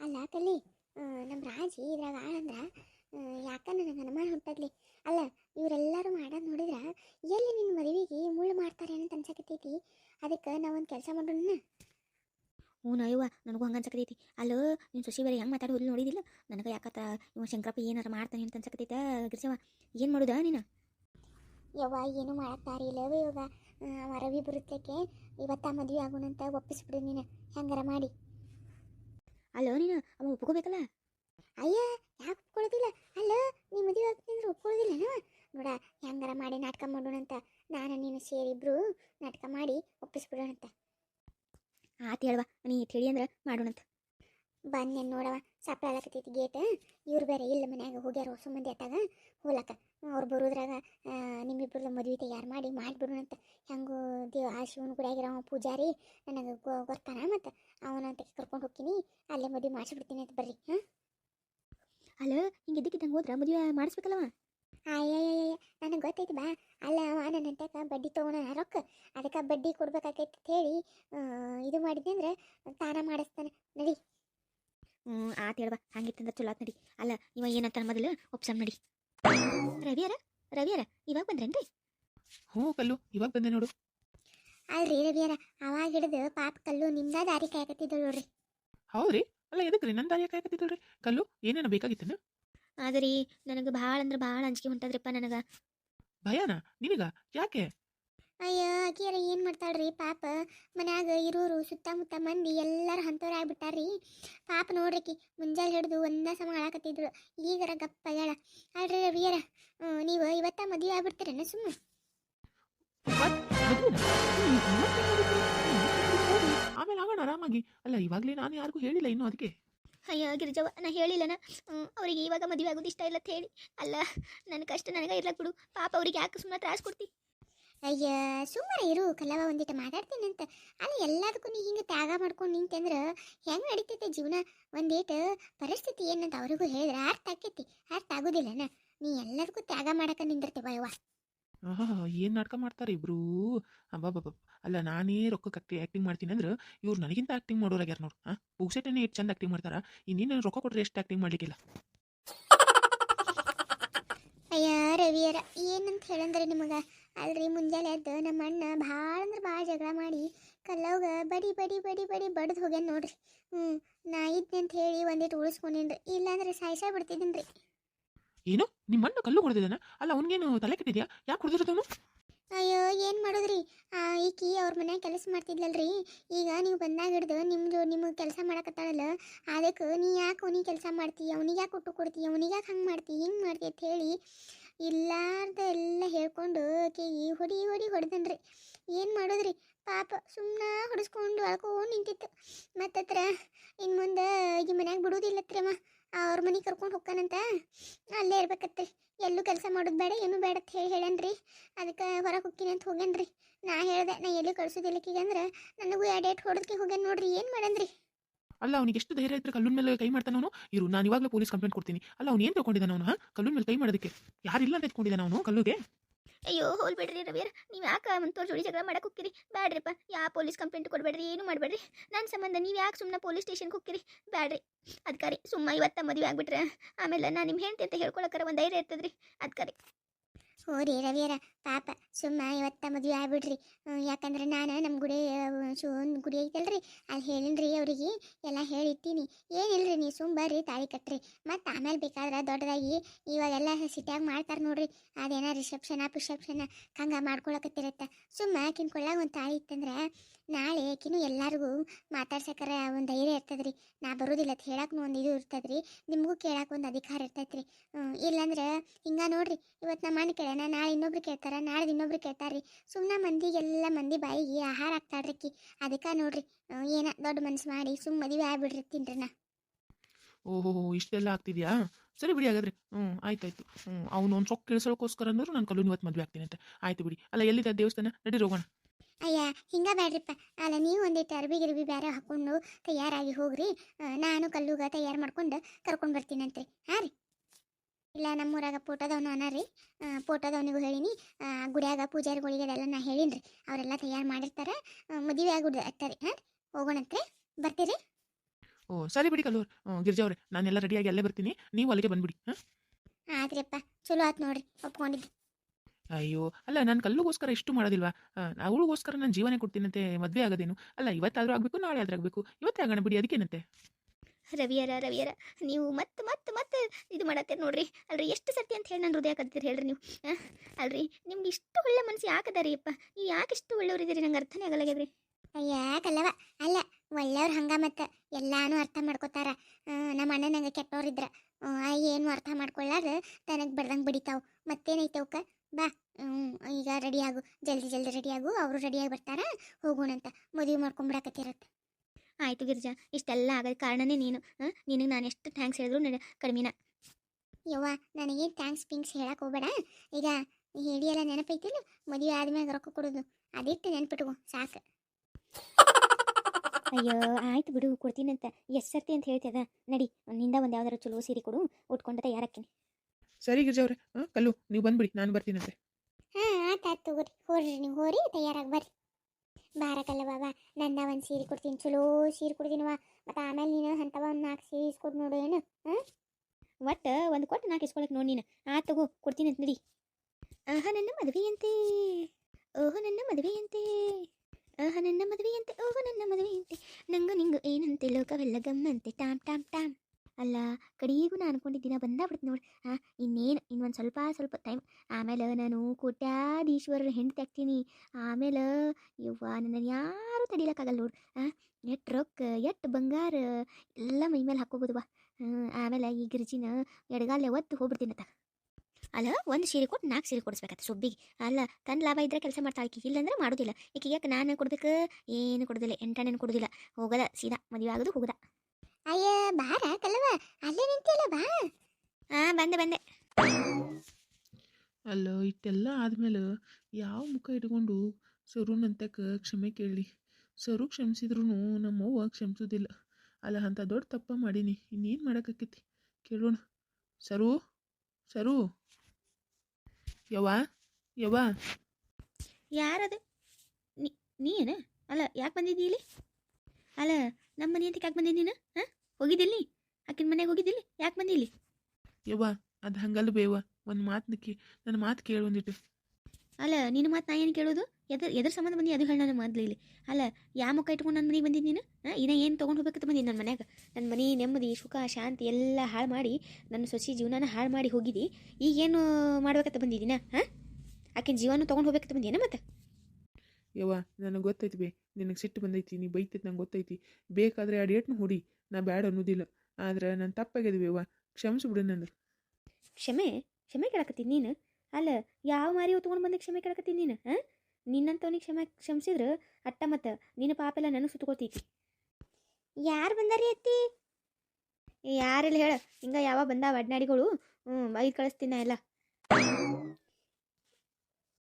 ಅಲ್ಲ ಕಲ್ಲಿ ನಮ್ಮ ರಾಜಿ ಇದ್ರಾಗ ಆಳಂದ್ರ ಯಾಕ ನನಗೆ ಅನುಮಾನ ಹುಟ್ಟದ್ಲಿ? ಅಲ್ಲ ಇವರೆಲ್ಲರೂ ಮಾಡೋದು ನೋಡಿದ್ರ ಎಲ್ಲಿ ನಿನ್ನ ಮದುವೆಗೆ ಮುಳ್ಳು ಮಾಡ್ತಾರೆ ಅಂತ ಅನ್ಸಕತ್ತೈತಿ? ಅದಕ್ಕೆ ನಾವೊಂದು ಕೆಲಸ ಮಾಡೋಣ. ಹ್ಞೂ ಅಯ್ಯವ್ವ ನನಗೂ ಹಂಗೆ ಅನ್ಸಕತೈತಿ ಅಲ್ಲೋ ನೀನು ಸುಶಿ ಬೇರೆ ಹೆಂಗೆ ಮಾತಾಡೋದು ನೋಡಿದಿಲ್ಲ? ನನಗೆ ಯಾಕತ್ತ ಇವ ಶಂಕರಪ್ಪ ಏನಾರು ಮಾಡ್ತಾನೆ ಅಂತ ಅನ್ಸಕತೈತ ಗಿರ್ಸವ ಏನು ಮಾಡೋದ ನೀನು? ಯವ್ವ ಏನು ಮಾಡಕ್ಕಾರಿ ಇಲ್ಲವ ಇವಾಗ. ರವಿ ಬರುತ್ತಕ್ಕೆ ಇವತ್ತ ಮದುವೆ ಆಗೋಣಂತ ಒಪ್ಪಿಸ್ಬಿಡು ನೀನು. ಹೆಂಗಾರ ಮಾಡಿ. ಅಲ್ಲೋ ನೀನು ಅವ ಒಪ್ಕೋಬೇಕಲ್ಲ? ಅಯ್ಯ, ಯಾಕೆ ಒಪ್ಕೊಳ್ಳೋದಿಲ್ಲ ಅಲ್ಲ ನೀ ಮದುವೆ ಆಗ್ತಿದ್ರೆ ಒಪ್ಕೊಳ್ಳೋದಿಲ್ಲ ನೋಡ, ಹೆಂಗಾರ ಮಾಡಿ ನಾಟಕ ಮಾಡೋಣಂತ. ನಾನು ನೀನು ಸೇರಿಬ್ರು ನಾಟಕ ಮಾಡಿ ಒಪ್ಪಿಸ್ಬಿಡೋಣಂತ. ಆತು ಹೇಳವ, ನೀ ಹೇಳಿ ಅಂದ್ರೆ ಮಾಡೋಣಂತ. ಬನ್ನಿ ನೋಡವ ಸಪ್ಲಾಲಕತ್ತೈತಿ ಗೇಟ್. ಇವ್ರು ಬೇರೆ ಇಲ್ಲ ಮನ್ಯಾಗ ಹೋಗ್ಯಾರ ಹೊಸ ಮಂದಿ ಅತ್ತಾಗ ಹೋಲಕ್ಕ ಅವ್ರು ಬರೋದ್ರಾಗ ನಿಮ್ಮಿಬ್ಬರದ ಮದುವೆ ತಯಾರು ಮಾಡಿ ಮಾಡಿಬಿಡೋಣಂತ ಹೆಂಗು ದೇವ ಆ ಶಿವನ ಗುಡಿಯಾಗಿರೋ ಪೂಜಾರಿ. ನನಗೆ ಗೊತ್ತಾನ ಮತ್ತು ಅವನಂತ ಕರ್ಕೊಂಡು ಹೋಗ್ತೀನಿ. ಅಲ್ಲೇ ಮದುವೆ ಮಾಡಿಸ್ಬಿಡ್ತೀನಿ ಅಂತ ಬರ್ರಿ. ಹಾಂ? ಅಲ್ಲ ಹಿಂಗೆ ಇದ್ದಕ್ಕಿದ್ದಂಗೆ ಹೋದ್ರೆ ಮದುವೆ ಮಾಡಿಸ್ಬೇಕಲ್ಲವ? ಅಯ್ಯಯ್ಯಯ್ಯ ನನಗೆ ಗೊತ್ತೈತಿ ಬಾ. ಅಲ್ಲ ಅವ ನನ್ನ ಅಂತ್ಯಾಕ ಬಡ್ಡಿ ತೊಗೊಳ ರೊಕ್ಕ. ಅದಕ್ಕೆ ಬಡ್ಡಿ ಕೊಡ್ಬೇಕಾಕೈತಿ ಅಂತ ಹೇಳಿ ಇದು ಮಾಡಿದ್ದೆ ಅಂದ್ರೆ ತಾನ ಮಾಡಿಸ್ತಾನೆ. ನಡಿ. ಹ್ಞೂ ಆತ ಹೇಳವ ಹಂಗಿತ್ತಂದ್ರೆ ಚಲೋ ಆತ್ ನಡಿ. ಅಲ್ಲ ಇವ ಏನಂತ ಮೊದಲು? ಒಪ್ಸಮ್ ನಡಿ. ರವಿಯರ? ರವಿಯರ ಇವಾಗ ಬಂದ್ರೇನ್ರಿ? ಹ್ಞೂ ಕಲ್ಲು ಇವಾಗ ಬಂದೆ ನೋಡು. ಅಲ್ರಿ ರವಿಯರ ಅವಾಗ ಹಿಡಿದು ಪಾಪ ಕಲ್ಲು ನಿಮ್ದ ದಾರಿ ಕಾಯಕತ್ತಿದ್ದಳು ನೋಡ್ರಿ. ಹೌದ್ರಿ? ಅಲ್ಲ ಎದಕ್ರಿ ನನ್ನ ದಾರಿ ಕಾಯಕತ್ತಿದ್ದಳ್ರಿ? ಕಲ್ಲು ಏನೇನು ಬೇಕಾಗಿತ್ತೇನು? ಆದ್ರಿ ನನಗೆ ಭಾಳ ಅಂದ್ರೆ ಭಾಳ ಅಂಜಿಕೆ ಹೊಂಟದ್ರಿಪ್ಪ ನನಗೆ. ಭಯನ? ನಿನಗ? ಯಾಕೆ? ಅಯ್ಯೋ ಆಕಿಯರ ಏನು ಮಾಡ್ತಾಳ್ರಿ? ಪಾಪ ಮನ್ಯಾಗ ಇರೋರು ಸುತ್ತಮುತ್ತ ಮಂದಿ ಎಲ್ಲರೂ ಅಂಥವ್ರು ಆಗ್ಬಿಟ್ಟಾರ್ರಿ. ಪಾಪ ನೋಡ್ರಿಕಿ ಮುಂಜಾನೆ ಹಿಡಿದು ಒಂದೇ ಸಮ ಆಳಕತ್ತಿದ್ರು ಈಗರ ಗಪ್ಪ ಹೇಳ ಅಲ್ರಿ ರವಿಯರ ನೀವು ಇವತ್ತ ಮದುವೆ ಆಗ್ಬಿಡ್ತೀರೇನ ಹೋಗ್ಲಿ. ಆಮೇಲೆ ಆಗೋಣ ಆರಾಮಾಗಿ. ಅಲ್ಲ ಇವಾಗ್ಲೇ ನಾನು ಯಾರಿಗೂ ಹೇಳಿಲ್ಲ ಇನ್ನು ಅದಕ್ಕೆ ಅಯ್ಯೋ ಗಿರಿಜವ್ವ ನಾ ಹೇಳಿಲ್ಲನ. ಅವರಿಗೆ ಇವಾಗ ಮದುವೆ ಆಗೋದು ಇಷ್ಟ ಇಲ್ಲ ಅಂತ ಹೇಳಿ. ಅಲ್ಲ ನನ್ನ ಕಷ್ಟ ನನಗೆ ಇರ್ಲಕ್ ಬಿಡು. ಪಾಪ ಅವ್ರಿಗೆ ಯಾಕೆ ಸುಮ್ಮನೆ ತ್ರಾಸ ಕೊಡ್ತಿ? ಅಯ್ಯ, ಸುಮ್ಮನೆ ಇರು ಕಲ್ಲವ ಮಾತಾಡ್ತೀನಿ ಅಂತ ಅಲ್ಲ, ಎಲ್ಲದಕ್ಕೂ ನೀ ಹಿಂಗೆ ತ್ಯಾಗ ಮಾಡ್ಕೊಂಡು ನಿಂತಂದ್ರೆ ಹೆಂಗೆ ನಡೀತೈತೆ ಜೀವನ? ಒಂದೇಟು ಪರಿಸ್ಥಿತಿ ಏನಂತ ಅವ್ರಿಗೂ ಹೇಳಿದ್ರೆ ಅರ್ಥ ಆಕೈತಿ. ಅರ್ಥ ಆಗೋದಿಲ್ಲನ ನೀ ಎಲ್ಲದಕ್ಕೂ ತ್ಯಾಗ ಮಾಡಕ್ಕೆ ನಿಂದಿರ್ತೀವ ಯವ್ವ. ಆಹಾ, ಏನ್ ನಾಟಕ ಮಾಡ್ತಾರೆ ಇಬ್ರು? ಅಲ್ಲ, ನಾನೇ ರೊಕ್ಕಕ್ಕೆ ಆಕ್ಟಿಂಗ್ ಮಾಡ್ತೀನಿ ಅಂದ್ರೆ ಇವ್ರು ನನಗಿಂತ ಆಕ್ಟಿಂಗ್ ಮಾಡೋರಾಗ್ಯಾರ ನೋಡು ಹಾ ಪುಗ್ಸೆಟನೇ ಎಷ್ಟು ಚಂದ ಆಕ್ಟಿಂಗ್ ಮಾಡ್ತಾರ. ಇನ್ನೇನು ರೊಕ್ಕ ಕೊಟ್ರೆ ಎಷ್ಟು ಆಕ್ಟಿಂಗ್ ಮಾಡ್ಲಿಕ್ಕಿಲ್ಲ ಅಯ್ಯ ರವಿಯರ ಏನಂತ ಹೇಳಂದ್ರೆ ನಿಮಗೆ? ಅಲ್ರಿ ಮುಂಜಾನೆ ಎದ್ದು ನಮ್ಮ ಅಣ್ಣ ಭಾಳ ಅಂದ್ರೆ ಭಾಳ ಜಗಳ ಮಾಡಿ ಕಲ್ಲವ್ಗ ಬಡಿ ಬಡಿ ಬಡಿ ಬಡಿ ಬಡ್ದು ಹೋಗ್ಯಾನ ನೋಡ್ರಿ. ಹ್ಞೂ ನಾ ಇದ್ದೆ ಅಂತ ಹೇಳಿ ಒಂದಿಟ್ಟು ಉಳಿಸ್ಕೊಂಡಿನ್ರಿ ಇಲ್ಲಾಂದ್ರೆ ಸಾಯ್ಸಾ ಬಿಡ್ತಿದ್ದೀನಿ ಏನು? ನಿಮ್ಮ ಅಣ್ಣ ಕಲ್ಲು ಹೊಡೆದಿದ್ದಾನ ಅಲ್ಲ ಅವನಿಗೇನು ತಲೆ ಕೆಟ್ಟಿದ್ಯಾ? ಯಾಕೆ ಹೊಡೆದಿರೋದವನು ಅಯ್ಯೋ ಏನು ಮಾಡೋದ್ರಿ? ಆ, ಈಕಿ ಅವ್ರ ಮನ್ಯಾಗ ಕೆಲಸ ಮಾಡ್ತಿದ್ಲಲ್ರಿ. ಈಗ ನೀವು ಬಂದಾಗ ಹಿಡ್ದು ನಿಮ್ಮದು ನಿಮಗೆ ಕೆಲಸ ಮಾಡಕತ್ತಾಳಲ್ಲ ಅದಕ್ಕೆ ನೀ ಯಾಕೆ ಅವನಿಗೆ ಕೆಲಸ ಮಾಡ್ತಿ? ಅವನಿಗೆ ಯಾಕೆ ಕೊಟ್ಟು ಕೊಡ್ತಿ? ಅವನಿಗೆ ಯಾಕೆ ಹಂಗೆ ಮಾಡ್ತಿ? ಹಿಂಗೆ ಮಾಡ್ತಿ ಅಂತ ಹೇಳಿ ಇಲ್ಲಾರ್ದ ಎಲ್ಲ ಹೇಳ್ಕೊಂಡು ಈ ಹೊಡಿ ಹೊಡಿ ಹೊಡೆದನ್ರಿ. ಏನು ಮಾಡೋದ್ರಿ? ಪಾಪ ಸುಮ್ಮನೆ ಹೊಡೆಸ್ಕೊಂಡು ಅಳ್ಕೊಂಡು ನಿಂತಿತ್ತು. ಮತ್ತತ್ರ ಇನ್ನು ಮುಂದೆ ಈ ಮನ್ಯಾಗ ಬಿಡೋದಿಲ್ಲತ್ರಿ ಅಮ್ಮ ಅವ್ರ ಮನೆಗೆ ಕರ್ಕೊಂಡು ಹೋಗ್ತಾನಂತ ಅಲ್ಲೇ ಇರ್ಬೇಕತ್ರಿ. ಎಲ್ಲೂ ಕೆಲಸ ಮಾಡೋದು ಬೇಡ, ಏನೂ ಬೇಡ ಅಂತ ಹೇಳಿ ಹೇಳನ್ರಿ. ಅದಕ್ಕೆ ಹೊರಗೆ ಹೋಗ್ತೀನಿ ಅಂತ ಹೋಗ್ಯಾನ್ರಿ. ನಾ ಹೇಳ್ದೆ, ನಾ ಎಲ್ಲೂ ಕಳ್ಸುದಿಲ್ಲ ಅಂದ್ರೆ ನನಗೂ ಎರಡು ಏಟ್ ಹೊಡೆದಕ್ಕೆ ಹೋಗ್ಯಾನ ನೋಡ್ರಿ. ಏನು ಮಾಡನ್ರಿ? ಅಲ್ಲ, ಅವ್ನಿಗೆ ಎಷ್ಟು ಧೈರ್ಯ ಇದ್ರೆ ಕಲ್ಲೂನ್ ಮೇಲೆ ಕೈ ಮಾಡ್ತಾನ ಅವನು? ಇರು, ನಾನು ಇವಾಗಲೇ ಪೊಲೀಸ್ ಕಂಪ್ಲೇಂಟ್ ಕೊಡ್ತೀನಿ. ಅಲ್ಲ, ಅವ್ನು ಏನು ತಿಳ್ಕೊಂಡಿದ್ದಾನ ಅವನು ಕಲ್ಲೂನ್ ಮೇಲೆ ಕೈ ಮಾಡೋದಕ್ಕೆ. ಯಾರಿಲ್ಲ ಅಂತ ಇಟ್ಕೊಂಡಿದ್ದಾನ ಅವನು, ಕಲ್ಲುಗೆ? ಅಯ್ಯೋ ಹೋಲ್ಬೇಡ್ರಿ ರವಿಯರ್. ನೀವು ಯಾಕೆ ಮಂತೋರ್ ಜೋಡಿ ಜಗಳ ಮಾಡಕ್ಕೆ ಹೋಗ್ತೀರಿ? ಬ್ಯಾಡ್ರಿಪ್ಪ. ಯಾವ ಪೊಲೀಸ್ ಕಂಪ್ಲೇಂಟ್ ಕೊಡ್ಬೇಡ್ರಿ, ಏನು ಮಾಡಬೇಡ್ರಿ. ನನ್ನ ಸಂಬಂಧ ನೀವು ಯಾಕೆ ಸುಮ್ಮನೆ ಪೊಲೀಸ್ ಸ್ಟೇಷನ್ಗೆ ಹೋಗ್ತೀರಿ? ಬ್ಯಾಡ್ರಿ. ಅದಕ್ಕಾರಿ ಸುಮ್ಮ ಇವತ್ತ ಮದುವೆ ಆಗ್ಬಿಟ್ರೆ. ಆಮೇಲೆ ನಾನು ನಿಮ್ಮ ಹೆಂಡತಿ ಅಂತ ಹೇಳ್ಕೊಳಕ್ಕಾರ ಒಂದು ಧೈರ್ಯ ಇರ್ತದ್ರಿ. ಅದ್ಕಾರಿ. ಹೋ ರೀ ರವಿಯರ ಪಾಪ. ಸುಮ್ಮ ಇವತ್ತ ಮದುವೆ ಆಗ್ಬಿಡ್ರಿ. ಯಾಕಂದ್ರೆ ನಾನು ನಮ್ಮ ಗುಡಿ ಒಂದು ಗುಡಿ ಐತಲ್ರಿ. ಅಲ್ಲಿ ಹೇಳಿನ್ರಿ ಅವ್ರಿಗೆ, ಎಲ್ಲ ಹೇಳಿರ್ತೀನಿ. ಏನಿಲ್ರಿ ನೀವು ಸುಮ್ಮ ಬರ್ರಿ, ತಾಳಿ ಕಟ್ರಿ. ಮತ್ತು ಆಮೇಲೆ ಬೇಕಾದ್ರೆ ದೊಡ್ಡದಾಗಿ ಇವಾಗೆಲ್ಲ ಸಿಟ್ಯಾಗ ಮಾಡ್ತಾರೆ ನೋಡ್ರಿ. ಅದೇನ ರಿಸೆಪ್ಷನ ಪಿಸೆಪ್ಷನ ಹಂಗೆ ಮಾಡ್ಕೊಳಕತ್ತಿರತ್ತ. ಸುಮ್ಮ ಕಿನ್ಕೊಳ್ಳಾಗ ಒಂದು ತಾಳಿ ಇತ್ತಂದ್ರೆ ನಾಳೆ ಆಕಿನೂ ಎಲ್ಲರಿಗೂ ಮಾತಾಡ್ಸಕ್ಕಾರ ಒಂದು ಧೈರ್ಯ ಇರ್ತದ್ರಿ. ನಾ ಬರೋದಿಲ್ಲ ಅಂತ ಹೇಳಕ್ಕೂ ಒಂದು ಇದು ಇರ್ತದ್ರಿ. ನಿಮಗೂ ಕೇಳಕ್ಕೆ ಒಂದು ಅಧಿಕಾರ ಇರ್ತೈತ್ರಿ. ಇಲ್ಲಾಂದ್ರೆ ಹಿಂಗ ನೋಡ್ರಿ ಇವತ್ತು ನಮ್ಮ ಮನೆ ಕೇಳ್ಯಾನ, ನಾಳೆ ಇನ್ನೊಬ್ರು ಕೇಳ್ತಾರೆ ನಾಳೆ ಇನ್ನೊಬ್ರು ಕೇಳ್ತಾರ್ರಿ. ಸುಮ್ಮನೆ ಮಂದಿಗೆಲ್ಲ ಮಂದಿ ಬಾಯಿಗೆ ಆಹಾರ ಹಾಕ್ತಾಡ್ರಿಕ್ಕಿ ಅದಕ್ಕೆ ನೋಡ್ರಿ ಏನ ದೊಡ್ಡ ಮನಸ್ಸು ಮಾಡಿ ಸುಮ್ಮ ಮದುವೆ ಆಗ್ಬಿಡ್ರಿ ನಾ. ಓಹೋ, ಇಷ್ಟೆಲ್ಲ ಆಗ್ತಿದ್ಯಾ? ಸರಿ ಬಿಡಿ ಹಾಗಾದ್ರೆ. ಹ್ಞೂ ಆಯ್ತಾಯ್ತು. ಹ್ಞೂ ಅವ್ನು ಒಂದು ಸೊಕ್ಕ ಕೇಳಿಸೋಕ್ಕೋಸ್ಕರ ಅಂದರೂ ನಾನು ಕಲ್ಲು ಇವತ್ತು ಮದುವೆ ಆಗ್ತೀನಿ ಅಂತ. ಆಯ್ತು ಬಿಡಿ. ಅಲ್ಲ, ಎಲ್ಲಿದೆ ದೇವಸ್ಥಾನ? ನಡಿ ಹೋಗೋಣ. ಅಯ್ಯ ಹಿಂಗ ಬೇಡ್ರಿಪ್ಪ ಅಲ್ಲ ನೀವು ಒಂದಿಟ್ಟು ಅರ್ಬಿ ಗಿರ್ಬಿ ಬೇರೆ ಹಾಕೊಂಡು ತಯಾರಾಗಿ ಹೋಗ್ರಿ. ನಾನು ಕಲ್ಲುಗ ತಯಾರು ಮಾಡ್ಕೊಂಡು ಕರ್ಕೊಂಡು ಬರ್ತೀನಂತ್ರಿ. ಹಾಂ ರೀ? ಇಲ್ಲ ನಮ್ಮೂರಾಗ ಫೋಟೋದವನು ಅನಾರಿ ಪೋಟೋದವನಿಗೂ ಹೇಳಿನಿ. ಗುಡಿಯಾಗ ಪೂಜಾರಿಗಳಿಗೆ ಅದೆಲ್ಲ ನಾ ಹೇಳಿನ್ರಿ. ಅವರೆಲ್ಲ ತಯಾರು ಮಾಡಿರ್ತಾರೆ. ಮದುವೆ ಆಗ್ಬಿಡ್ದು ಅತ್ತರಿ ಹಾಂ ಹೋಗೋಣಂತ್ರಿ. ಬರ್ತೀರಿ? ಓ ಸರಿ ಬಿಡಿ ಕಲ್ಲೂರ್. ಗಿರ್ಜಾವ್ರೆ ನಾನೆಲ್ಲ ರೆಡಿಯಾಗಿ ಅಲ್ಲೇ ಬರ್ತೀನಿ. ನೀವು ಅಲ್ಲಿಗೆ ಬಂದ್ಬಿಡಿ. ಹಾಂ? ಆದ್ರಪ್ಪ ಚಲೋ ಆಯ್ತು ನೋಡ್ರಿ. ಒಪ್ಕೊಂಡಿದ್ದು. ಅಯ್ಯೋ ಅಲ್ಲ ನಾನು ಕಲ್ಲುಗೋಸ್ಕರ ಇಷ್ಟು ಮಾಡೋದಿಲ್ವಾ? ಅವಳಿಗೋಸ್ಕರ ನಾನು ಜೀವನೇ ಕೊಡ್ತೀನಂತೆ ಮದುವೆ ಆಗೋದೇನು. ಅಲ್ಲ ಇವತ್ತಾದರೂ ಆಗಬೇಕು ನಾಳೆ ಆದ್ರೂ ಆಗಬೇಕು. ಇವತ್ತೇ ಆಗೋಣ ಬಿಡಿ ಅದಕ್ಕೇನಂತೆ? ರವಿಯರ ರವಿಯರ ನೀವು ಮತ್ತೆ ಮತ್ತೆ ಮತ್ತೆ ಇದು ಮಾಡತ್ತೆ ನೋಡ್ರಿ. ಅಲ್ರಿ ಎಷ್ಟು ಸರ್ತಿ ಅಂತ ಹೇಳಿ ನಾನು ಹೃದಯ ಕತ್ತೀರಿ ಹೇಳ್ರಿ ನೀವು. ಅಲ್ರಿ ನಿಮ್ಗೆ ಇಷ್ಟು ಒಳ್ಳೆ ಮನಸ್ಸು ಯಾಕದಾರಿ ಅಪ್ಪ? ನೀವು ಯಾಕೆ ಇಷ್ಟು ಒಳ್ಳೆಯವ್ರಿದ್ದೀರಿ? ನಂಗೆ ಅರ್ಥನೇ ಆಗಲಾಗ್ಯದ್ರಿ ಯಾಕಲ್ಲವ? ಅಲ್ಲ ಒಳ್ಳೆಯವ್ರು ಹಂಗ ಮತ್ತೆ ಎಲ್ಲಾನು ಅರ್ಥ ಮಾಡ್ಕೋತಾರ. ನಮ್ಮ ನಮ್ಮ ಅಣ್ಣನಂಗ ಕೆಟ್ಟವ್ರಿದ್ರ. ಏನು ಅರ್ಥ ಮಾಡ್ಕೊಳ್ಳಾರ ತನಗೆ ಬರ್ದಂಗೆ ಬಡಿತಾವ್. ಮತ್ತೇನೈತೆ ಅವಕ್ಕ ಬಾ ಈಗ ರೆಡಿ ಆಗು. ಜಲ್ದಿ ಜಲ್ದಿ ರೆಡಿ ಆಗು. ಅವರು ರೆಡಿಯಾಗಿ ಬರ್ತಾರ ಹೋಗೋಣಂತ ಮದುವೆ ಮಾಡ್ಕೊಂಬಿಡಕತ್ತಿರತ್ತೆ ಆಯ್ತು ಗಿರಿಜಾ ಇಷ್ಟೆಲ್ಲ ಆಗೋದು ಕಾರಣನೇ ನೀನು ನಿನಗೆ ನಾನು ಎಷ್ಟು ಥ್ಯಾಂಕ್ಸ್ ಹೇಳಿದ್ರು ನಡ ಕಡಿಮೆನ ಯವ್ವ ನನಗೆ ಥ್ಯಾಂಕ್ಸ್ ಪಿಂಕ್ಸ್ ಹೇಳಕ್ಕೆ ಹೋಗ್ಬೇಡ. ಈಗ ಹೇಳಿ ಎಲ್ಲ ನೆನಪೈತಿಲ್ಲ? ಮದುವೆ ಆದ್ಮೇಲೆ ರೊಕ್ಕ ಕೊಡೋದು. ಅದಿಟ್ಟು ನೆನ್ಪಿಟ್ಕೊ ಸಾಕು. ಅಯ್ಯೋ ಆಯ್ತು ಬಿಡು ಕೊಡ್ತೀನಂತ. ಎಷ್ಟು ಸರ್ತಿ ಅಂತ ಹೇಳ್ತದ ನಡಿ ನಿಂದ ಒಂದು ಯಾವ್ದಾರು ಚಲೋ ಸೀರೆ ಕೊಡು ಉಟ್ಕೊಂಡ ತಯಾರಾಕಿನಿ ಸರಿ ಗಿರ್ಜಾ ಅವ್ರೆ, ಹಾಂ, ಕಲ್ಲು, ನೀವು ಬಂದ್ಬಿಡಿ, ನಾನು ಬರ್ತೀನಂತೆ ಹಾ, ಆತ, ಆತ್ ತಗೋರಿ. ಹೋರ್ರಿ ನೀವು, ಹೋರಿ, ತಯಾರಾಗಿ ಬರ್ರಿ. ಬಾರಕಲ್ಲ ಬಾಬಾ ನನ್ನ ಒಂದು ಸೀರೆ ಕೊಡ್ತೀನಿ, ಚಲೋ ಸೀರೆ ಕೊಡ್ತೀನವ ಮತ್ತೆ ಆಮೇಲೆ ನೀನು ಅಂಥವ ಒಂದು ನಾಲ್ಕು ಸೀರೆ ಇಸ್ಕೊಡು ನೋಡು, ಏನು? ಒಟ್ಟು ಒಂದು ಕೊಟ್ಟು ನಾಲ್ಕು ಇಸ್ಕೊಳಕ್ಕೆ ನೋಡಿ ನೀನು. ಆ, ತಗೋ, ಕೊಡ್ತೀನಿ ಅಂತ ನಡಿ. ಅಹ ನನ್ನ ಮದುವೆಯಂತೆ. ಓಹೋ, ನನ್ನ ಮದುವೆಯಂತೆ. ಅಹ ನನ್ನ ಮದುವೆಯಂತೆ. ಓಹೋ, ನನ್ನ ಮದುವೆಯಂತೆ. ನಂಗ ನಿಂಗು ಏನಂತೆ, ಲೋಕವೆಲ್ಲ ಗಮ್ಮಂತೆ. ಟಾಮ್ ಟಾಮ್ ಟಾಮ್. ಅಲ್ಲ ಕಡೆಗೂ ನಾನು ಅನ್ಕೊಂಡಿದ್ದಿನ ಬಂದಾಬಿಡ್ತು ನೋಡಿ. ಹಾಂ ಇನ್ನೇನು, ಇನ್ನೊಂದು ಸ್ವಲ್ಪ ಸ್ವಲ್ಪ ಟೈಮ್ ಆಮೇಲೆ ನಾನು ಕೋಟ್ಯಾಧೀಶ್ವರರ ಹೆಂಡತಿ ಆಗ್ತೀನಿ. ಆಮೇಲೆ ಯವ್ವ ನನ್ನನ್ನು ಯಾರೂ ತಡಿಲಕ್ಕಾಗಲ್ಲ ನೋಡು. ಹಾಂ ಎಟ್ ರೊಕ್ಕ, ಎಟ್ ಬಂಗಾರ, ಎಲ್ಲ ಮೈ ಮೇಲೆ ಹಾಕೋಬೋದು ಬಾ. ಆಮೇಲೆ ಈ ಗಿರ್ಜಿನ ಎಡಗಾಲೆ ಒತ್ತು ಹೋಗ್ಬಿಡ್ತೀನತ್ತ ಅಲ್ಲ, ಒಂದು ಸೀರೆ ಕೊಟ್ಟು ನಾಲ್ಕು ಸೀರೆ ಕೊಡಿಸ್ಬೇಕತ್ತ ಸೊಬ್ಬಿಗೆ ಅಲ್ಲ ತನ್ನ ಲಾಭ ಇದ್ರೆ ಕೆಲಸ ಮಾಡ್ತಾಳೆ ಇಲ್ಲ ಇಲ್ಲಂದ್ರೆ ಮಾಡೋದಿಲ್ಲ. ಈಕೆ ಯಾಕೆ ನಾನು ಕೊಡ್ಬೇಕು? ಏನು ಕೊಡೋದಿಲ್ಲ. ಎಂಟನೇನು ಕೊಡೋದಿಲ್ಲ. ಹೋಗದ, ಸೀದಾ ಮದುವೆ ಆಗೋದು ಹೋಗದ. ಅಯ್ಯ ಬಾರ ಕಲ್ಲವ ಅಲ್ಲೇ ನಿಂತಿಯಲ್ಲ ಬಾ. ಹಾ ಬಂದೆ ಬಂದೆ. ಅಲ್ಲ ಇಟ್ಟೆಲ್ಲ ಆದ್ಮೇಲೆ ಯಾವ ಮುಖ ಇಟ್ಕೊಂಡು ಸರುನಂತಕ ಕ್ಷಮೆ ಕೇಳಿ. ಸರು ಕ್ಷಮಿಸಿದ್ರು ನಮ್ಮವ್ವ ಕ್ಷಮಿಸೋದಿಲ್ಲ. ಅಲ್ಲ ಅಂತ ದೊಡ್ಡ ತಪ್ಪ ಮಾಡೀನಿ. ಇನ್ನೇನು ಮಾಡೋಕ್ಕಾಕೈತಿ? ಕೇಳೋಣ. ಸರು ಸರು. ಯವ್ವ ಯವ್ವ. ಯಾರದು? ನೀ ನೀನ ಅಲ್ಲ ಯಾಕೆ ಬಂದಿದ್ದೀಲಿ ಇಲ್ಲಿ? ಅಲ್ಲ ನಮ್ಮ ಮನೆ ಅಂತ ಯಾಕೆ ಬಂದಿದ್ದೀನಿ ನೀನು? ಹಾಂ? ಹೋಗಿದ್ದಿಲ್ಲಿ? ಆಕಿನ ಮನೆಗೆ ಹೋಗಿದ್ದಿಲ್ಲಿ? ಯಾಕೆ ಬಂದಿಲ್ಲಿ ಯವ್ವ ಅದು ಹಂಗಲ್ಲ ಬೇವ ಒಂದು ಮಾತು ಕೇ ನನ್ನ ಮಾತು ಕೇಳು ಒಂದಿಟ್ಟು. ಅಲ್ಲ ನಿನ್ನ ಮಾತು ನಾ ಏನು ಕೇಳೋದು? ಎದ್ರ ಎದ್ರ ಸಂಬಂಧ ಬಂದಿ ಅದು ಹೇಳಿ ನಾನು ಮೊದ್ಲು ಇಲ್ಲಿ? ಅಲ್ಲ ಯಾ ಮುಖ ಇಟ್ಕೊಂಡು ನನ್ನ ಮನೆಗೆ ಬಂದಿದ್ದು ನೀನು? ಹಾಂ? ಇನ್ನ ಏನು ತೊಗೊಂಡು ಹೋಗ್ಬೇಕಂತ ಬಂದಿದ್ದು ನನ್ನ ಮನ್ಯಾಗ? ನನ್ನ ಮನೆ ನೆಮ್ಮದಿ ಸುಖ ಶಾಂತಿ ಎಲ್ಲ ಹಾಳು ಮಾಡಿ ನನ್ನ ಸೊಸಿ ಜೀವನನ ಹಾಳು ಮಾಡಿ ಹೋಗಿದ್ದಿ ಈಗೇನು ಮಾಡ್ಬೇಕಂತ ಬಂದಿದ್ದೀನ? ಹಾಂ? ಆಕಿನ ಜೀವನ ತೊಗೊಂಡು ಹೋಗ್ಬೇಕಂತ ಬಂದಿನ ಮತ್ತೆ? ಯವ್ವ ನನಗೆ ಗೊತ್ತೈತಿ ಬೇ ನಿನಗೆ ಸಿಟ್ಟು ಬಂದೈತಿ ನೀ ಬೈತೈತಿ ನಂಗೆ ಗೊತ್ತೈತಿ. ಬೇಕಾದ್ರೆ ಆ ಡೇಟ್ನ ಹೊಡಿ ನಾ ಬ್ಯಾಡ ಅನ್ನೋದಿಲ್ಲ. ಆದ್ರೆ ನಾನು ತಪ್ಪಾಗ್ಯದ ಬೇವ ಕ್ಷಮಿಸ್ಬಿಡು ನಂದು ಕ್ಷಮೆ ಕ್ಷಮೆ ಕೇಳಕತ್ತೀನಿ ನೀನು. ಅಲ್ಲ ಯಾವ ಮಾರಿ ಹೊತ್ಕೊಂಡು ಬಂದ ಕ್ಷಮೆ ಕೇಳಕತ್ತೀನಿ ನೀನು ಹಾಂ? ನಿನ್ನಂತವನಿಗೆ ಕ್ಷಮೆ ಕ್ಷಮಿಸಿದ್ರೆ ಅಟ್ಟ ಮತ್ತು ನಿನ್ನ ಪಾಪೆಲ್ಲ ನನಗೆ ಸುತ್ತಕೊಳ್ತೈತಿ. ಯಾರು ಬಂದಾರಿ ಅತ್ತಿ? ಯಾರಲ್ಲಿ ಹೇಳ ಹಿಂಗೆ ಯಾವ ಬಂದ ಒಡ್ನಾಡಿಗಳು ಹ್ಞೂ ಐದು ಕಳಿಸ್ತೀನಿ ನಾ ಎಲ್ಲ.